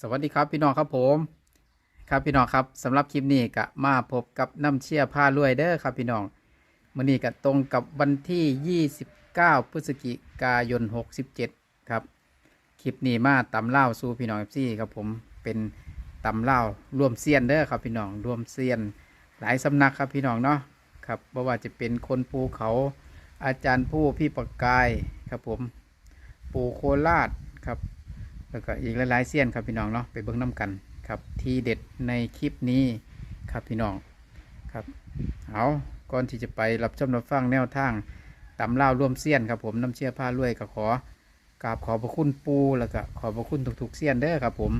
สวัสดีครับพี่น้องครับผม ครับพี่น้องครับสำหรับคลิปนี้ก็มาพบกับน้ำเชี่ยผ้ารวยเด้อครับพี่น้องมื่อนี้ก็ตรงกับวันที่ 29 พฤศจิกายน 67 ครับ คลิปนี้มาตำเล่าสู่พี่น้องซี่ครับผมเป็นตำเล่ารวมเซียนเด้อครับพี่น้องรวมเซียน หลายสำนักครับพี่น้องเนาะครับไม่ว่าจะเป็นคนภูเขาอาจารย์ผู้พี่ประกายครับผม ปู่โคราชครับ แล้วก็อีกหลายๆเซียนครับพี่น้องเนาะไปเบิ้งน้ำกันครับที่เด็ดในคลิปนี้ครับพี่น้องครับเอาก่อนที่จะไปรับชมรับฟังแนวทางตำเล่าร่วมเซียนครับผมน้ำเชื่อผ้ารวยก็ขอกราบขอบพระคุณปูแล้วก็ขอบพระคุณทุกๆเซียนเด้อครับผม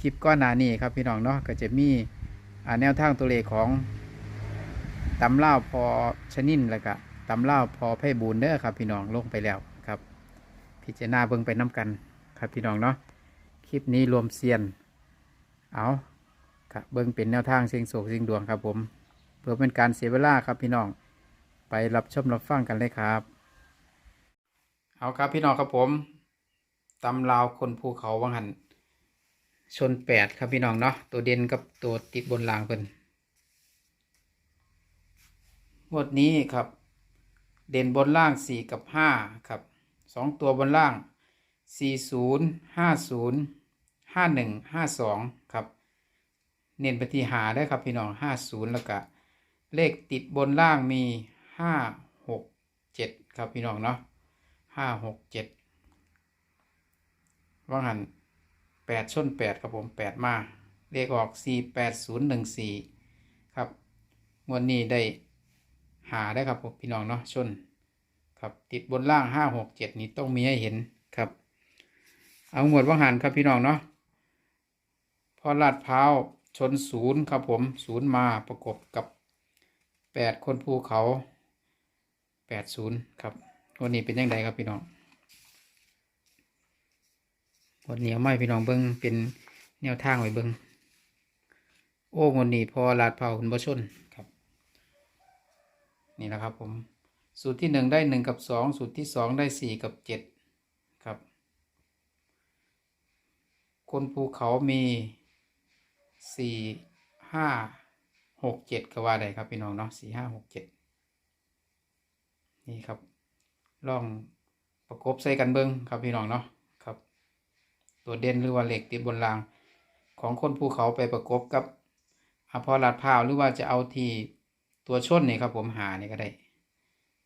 คลิปก้อนหนานี้ครับพี่น้องเนาะก็จะมีแนวทางตัวเลขของตำเล่าพอชนินแล้วก็ตำเล่าพอไพ่บูนเด้อครับพี่น้องลงไปแล้วครับ พิจารณาเบิ่งไปน้กัน ครับพี่น้องเนาะคลิปนี้รวมเซียน เอาครับเบิ่งเป็นแนวทางเสียงโศกเสียงดวงครับผม เพื่อเป็นการเสียเวลาครับพี่น้องไปรับชมรับฟังกันเลยครับ เอาครับพี่น้องครับผมตำลาวคนภูเขาวังหันชนแปดครับพี่น้องเนาะตัวเด่นกับตัวติดบนรางเพิ่นงวดนี้ครับ เด่นบนล่างสี่กับห้าครับสองตัวบนล่าง สี่ศูนย์ห้าศูนย์ห้าหนึ่งห้าสองครับ เน้นไปที่หาได้ครับพี่น้องห้าศูนย์แล้วก็เลขติดบนล่างมีห้าหกเจ็ดครับพี่น้องเนาะห้าหกเจ็ดว่างหันแปดชนแปดครับผมแปดมา เลขออกสี่แปดศูนย์หนึ่งสี่ครับงวดนี้ได้หาได้ครับผมพี่น้องเนาะชนครับติดบนล่างห้าหกเจ็ดนี้ต้องมีให้เห็น เอาหมวดว่างหันครับพี่น้องเนาะพอลาดพร้าวชนศูนย์ครับผมศูนย์มาประกบกับแปดคนภูเขาแปดศูนย์ครับวันนี้เป็นยังไงครับพี่น้องวันนี้ไม่พี่น้องเบิ้งเป็นแนวทางไว้เบิ้งโอ้วันนี้พอลาดพร้าวคุณบชนครับ นี่นะครับผม สูตรที่หนึ่งได้หนึ่งกับสองสูตรที่สองได้สี่กับเจ็ดครับ คนภูเขามีสี่ห้าหกเจ็ดก็ว่าได้ครับพี่น้องเนาะสี่ห้าหกเจ็ดนี่ครับลองประกบใส่กันเบิ้งครับพี่น้องเนาะครับ ตัวเด่นหรือว่าเหล็กติดบนราง ของคนภูเขาไปประกบกับอภรลาดพาวหรือว่าจะเอาที่ตัวชนนี่ครับผมหานี่ก็ได้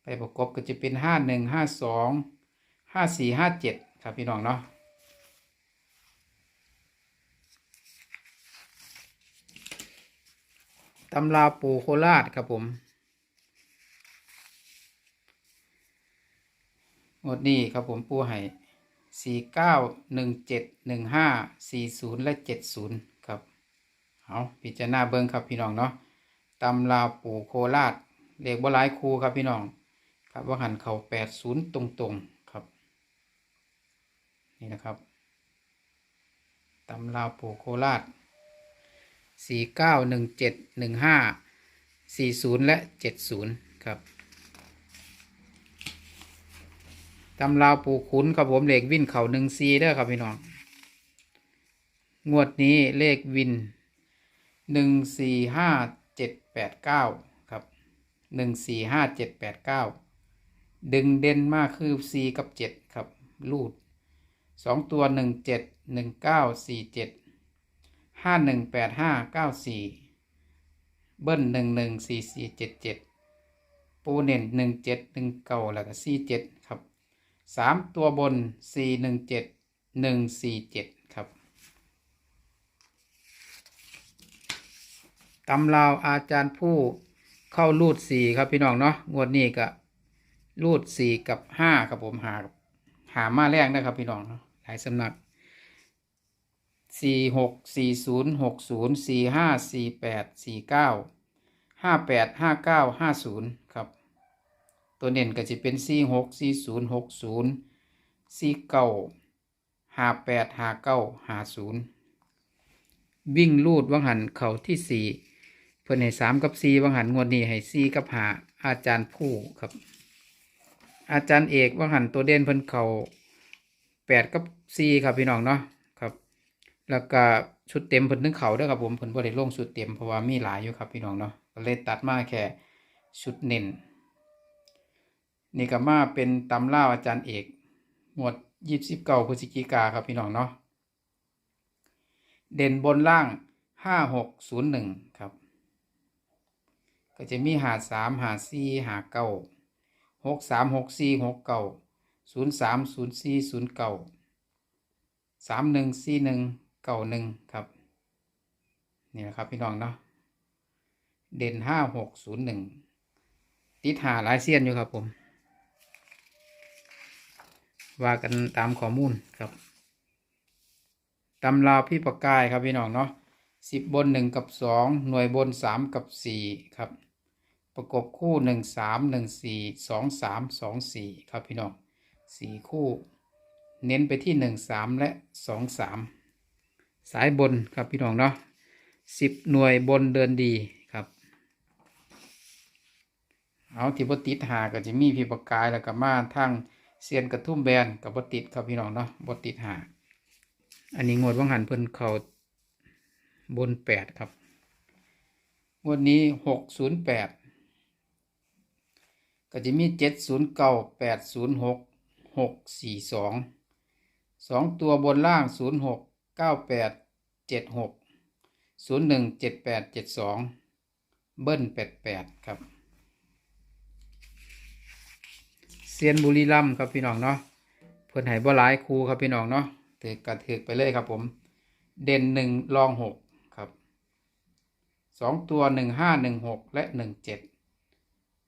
ไปประกบก็จะเป็นห้าหนึ่งห้าสองห้าสี่ห้าเจ็ดครับพี่น้องเนาะ ตำราปูโคราชครับผมหมดนี้ครับผมปูให้สี่เก้าหนึ่งเจ็ดหนึ่งห้าสี่ศูนย์และเจ็ดศูนย์ครับเอาพิจารณาเบิ้งครับพี่น้องเนาะตำราปูโคราชเลขบ่หลายครูครับพี่น้องครับว่าหันเขาแปดศูนย์ตรงๆครับ นี่นะครับตำราปูโคราช สี่เก้าหนึ่งเจ็ดหนึ่งห้าสี่ศูนย์และเจ็ดศูนย์ครับตำราวปูขุนครับผมเลขวินเข่าหนึ่งซีเด้อครับพี่น้อง งวดนี้เลขวินหนึ่งสี่ห้าเจ็ดแปดเก้าครับหนึ่งสี่ห้าเจ็ดแปดเก้าดึงเด่นมากคือ4กับ7ครับ รูดสองตัว1 7 1 9 4 7 5 1 8 5 9 4เก้าสี่เจ็ด ห้าหนึ่งแปดห้าเก้าสี่เบิ้ลหนึ่งหนึ่งสี่สี่เจ็ดเจ็ดปูเน่นหนึ่งเจ็ดหนึ่งเก่าแล้วก็สี่เจ็ดครับสามตัวบนสี่หนึ่งเจ็ดหนึ่งสี่เจ็ดครับตำราวอาจารย์ผู้เข้ารูดสี่ครับพี่น้องเนาะงวดนี้ก็รูดสี่กับห้าครับผมหาหามาแรกนะครับพี่น้องหลายสำนัก สี่หกสี่ศูนย์หกศูนย์สี่ห้าสี่แปดสี่เก้าห้าแปดห้าเก้าห้าศูนย์ครับ ตัวเน้นก็จะเป็นสี่หกสี่ศูนย์หกศูนย์สี่เก้าห้าแปดห้าเก้าห้าศูนย์วิ่งรูดวังหันเข่าที่สี่เพื่อนให้สามกับสี่วังหันงวดนี้ให้สี่กับหาอาจารย์ผู้ครับ อาจารย์เอกว่าหันตัวเด่นเพิ่นเข่าแปดกับสี่ครับพี่น้องเนาะ แล้วก็ชุดเต็มเพิ่นนึงเขาด้วยครับผมเพิ่นบ่ได้ลงชุดเต็มเพราะว่ามีหลายอยู่ครับพี่น้องเนาะก็เลยตัดมาแค่ชุดเน้นนี่ก็มาเป็นตำล่าอาจารย์เอกหมวดยี่สิบเก้าพฤศจิกาครับพี่น้องเนาะเด่นบนล่างห้าหกศูนย์หนึ่งครับ ก็จะมีหาสามหาสี่หาเก้าหกสามหกสี่หกเก้าศูนย์สามศูนย์สี่ศูนย์เก้าสามหนึ่งสี่หนึ่ง เก้าหนึ่งครับ นี่นะครับพี่น้องเนาะเด่นห้าหกศูนย์หนึ่งติดหาหลายเสี้ยนอยู่ครับผม ว่ากันตามข้อมูลครับตำราพี่ประกายครับพี่น้องเนาะสิบบนหนึ่งกับสองหน่วยบนสามกับสี่ครับ ประกบคู่หนึ่งสามหนึ่งสี่สองสามสองสี่ครับพี่น้องสี่คู่ เน้นไปที่หนึ่งสามและสองสาม สายบนครับพี่น้องเนาะสิบหน่วยบนเดินดีครับ เอาที่บติดหาก็จะมีพี่ประกายแล้วก็มาทางเซียนกระทุ่มแบนกับบติดครับพี่น้องเนาะบติดหาอันนี้งวดว่างหันเพิ่นเขาบนแปดครับ งวดนี้หกศูนย์แปดก็จะมีเจ็ดศูนย์เก้าแปดศูนย์หกหกสี่สองสองตัวบนล่างศูนย์หก เก้าแปดเจ็ดหกศูนย์หนึ่งเจ็ดแปดเจ็ดสองเบิ้ลแปดแปดครับเซียนบุรีรัมครับพี่น้องเนาะเพื่อนให้บ่หลายครูครับพี่น้องเนาะถือกระถือไปเลยครับผม เด่นหนึ่งรองหกครับสองตัวหนึ่งห้าหนึ่งหกและหนึ่งเจ็ด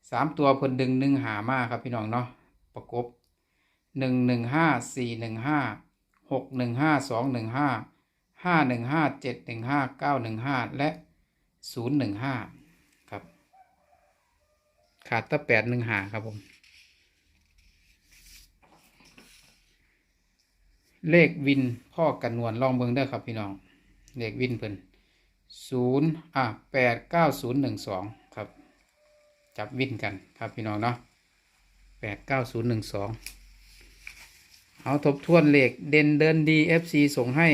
สามตัวเพิ่นดึงหนึ่งหามาครับพี่น้องเนาะประกบหนึ่งหนึ่งห้าสี่หนึ่งห้า หกหนึ่งห้าสองหนึ่งห้าห้าหนึ่งห้าเจ็ดหนึ่งห้าเก้าหนึ่งห้าและศูนย์หนึ่งห้าครับ ขาดตั้แปดหนึ่งหาครับผม เลขวินพ่อกันนวลลองเบิ่งได้ครับพี่น้อง เลขวินเพิ่นศูนย์อะแปดเก้าศูนย์หนึ่งสองครับ จับวินกันครับพี่น้องเนาะแปดเก้าศูนย์หนึ่งสอง เอาทบทวนเลขเด่นเดินดี FC ส่งให้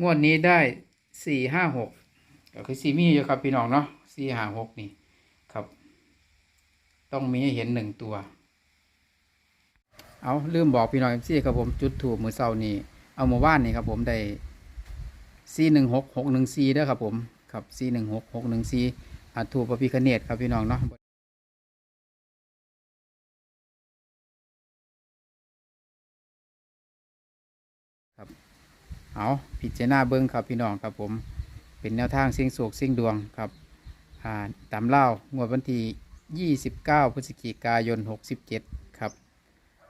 งวดนี้ได้สี่ห้าหกก็คือซีมีอยู่ครับพี่น้องเนาะสี่ห้าหกนี่ครับ ต้องมีให้เห็นหนึ่งตัว เอาลืมบอกพี่น้องเอฟซีครับผมจุดถูกมือเสานี้เอามาว่านนี่ครับผมได้ซีหนึ่งหกหกหนึ่งซีด้วยครับผมครับซีหนึ่งหกหกหนึ่งซีอาถูกพระพิคเนตครับพี่น้องเนาะ เอาพิจารณาเบิ้งครับพี่น้องครับผมเป็นแนวทางเสียงโศกเสียงดวงครับอ่าตามเล่างวดวันที่ 29 พฤศจิกายน 67 ครับ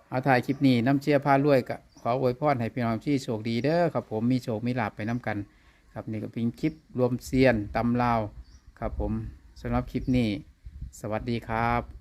เอาถ่ายคลิปนี้น้ำเชียร์พารวยก็ขออวยพรให้พี่น้องที่โชคดีเด้อครับผมมีโชคมีลาบไปน้ำกัน ครับนี่ก็เป็นคลิปรวมเซียนตำลาวครับผมสำหรับคลิปนี้ สวัสดีครับ